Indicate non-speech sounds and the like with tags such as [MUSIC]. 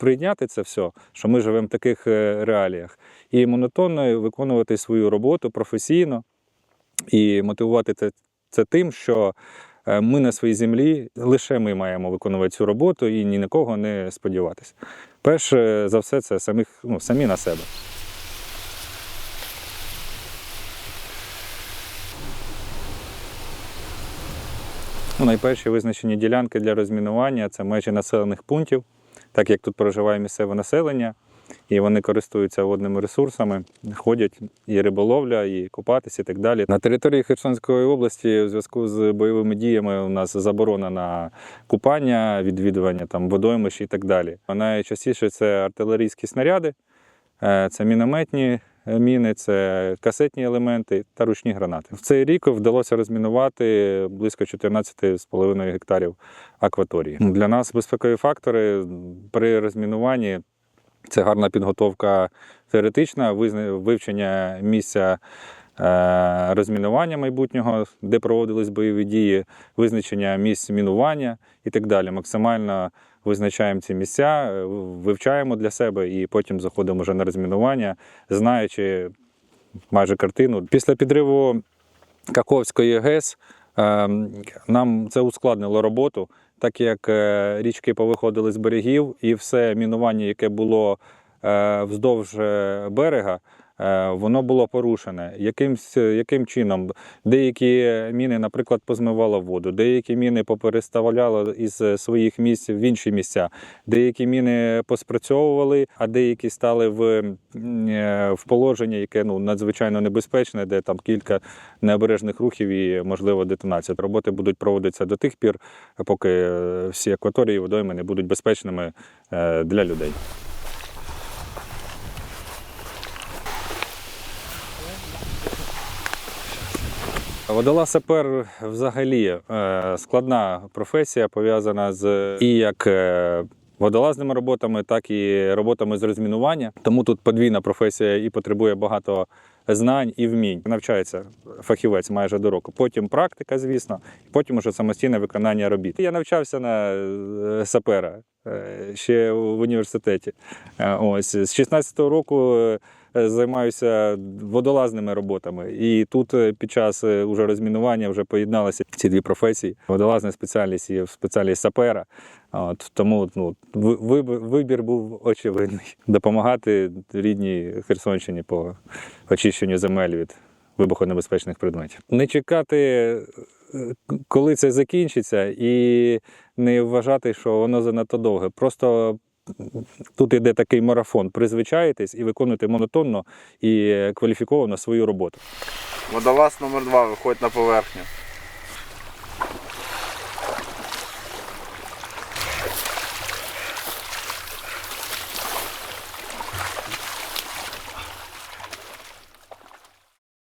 прийняти це все, що ми живемо в таких е, реаліях, і монотонно виконувати свою роботу професійно і мотивувати це, це тим, що е, ми на своїй землі лише ми маємо виконувати цю роботу і ні на кого не сподіватися. Перше за все, це самих, ну, самі на себе. Ну, найперші визначені ділянки для розмінування це межі населених пунктів, так як тут проживає місцеве населення, і вони користуються водними ресурсами, ходять і риболовля, і купатися, і так далі. На території Херсонської області у зв'язку з бойовими діями у нас заборона на купання, відвідування там водоймищ і так далі. Найчастіше це артилерійські снаряди, е, це мінометні міни, це касетні елементи та ручні гранати. В цей рік вдалося розмінувати близько 14,5 гектарів акваторії. Для нас безпекові фактори при розмінуванні це гарна підготовка теоретична, вивчення місця розмінування майбутнього, де проводились бойові дії, визначення місць мінування і так далі. Максимально визначаємо ці місця, е, вивчаємо для себе і потім заходимо вже на розмінування, знаючи майже картину. Після підриву Каховської ГЕС е, нам це ускладнило роботу, так як е, річки повиходили з берегів, і все мінування, яке було е, вздовж е, берега, е, воно було порушене. Якимсь, яким чином? Деякі міни, наприклад, позмивало воду, деякі міни попереставляли із своїх місць в інші місця, деякі міни поспрацьовували, а деякі стали в, е, в положення, яке ну, надзвичайно небезпечне, де там кілька необережних рухів і можливо детонація. Роботи будуть проводитися до тих пір, поки е, всі акваторії водойми не будуть безпечними е, для людей. Водолаз сапер взагалі е, складна професія, пов'язана з і як е, водолазними роботами, так і роботами з розмінування. Тому тут подвійна професія і потребує багато знань і вмінь. Навчається фахівець майже до року. Потім практика, звісно, потім уже самостійне виконання робіт. Я навчався на е, сапера ще в університеті. Ось з 16-го року. Е, Займаюся водолазними роботами, і тут е, під час е, уже розмінування вже поєдналися ці дві професії. Водолазна спеціальність і спеціальність сапера. От тому ну вибір, був очевидний [LAUGHS] допомагати рідній Херсонщині по очищенню земель від вибухонебезпечних предметів. Не чекати, коли це закінчиться, і не вважати, що воно занадто довге. Просто тут іде такий марафон. Призвичаєтесь і виконуйте монотонно і кваліфіковано свою роботу. Водолаз номер два виходить на поверхню.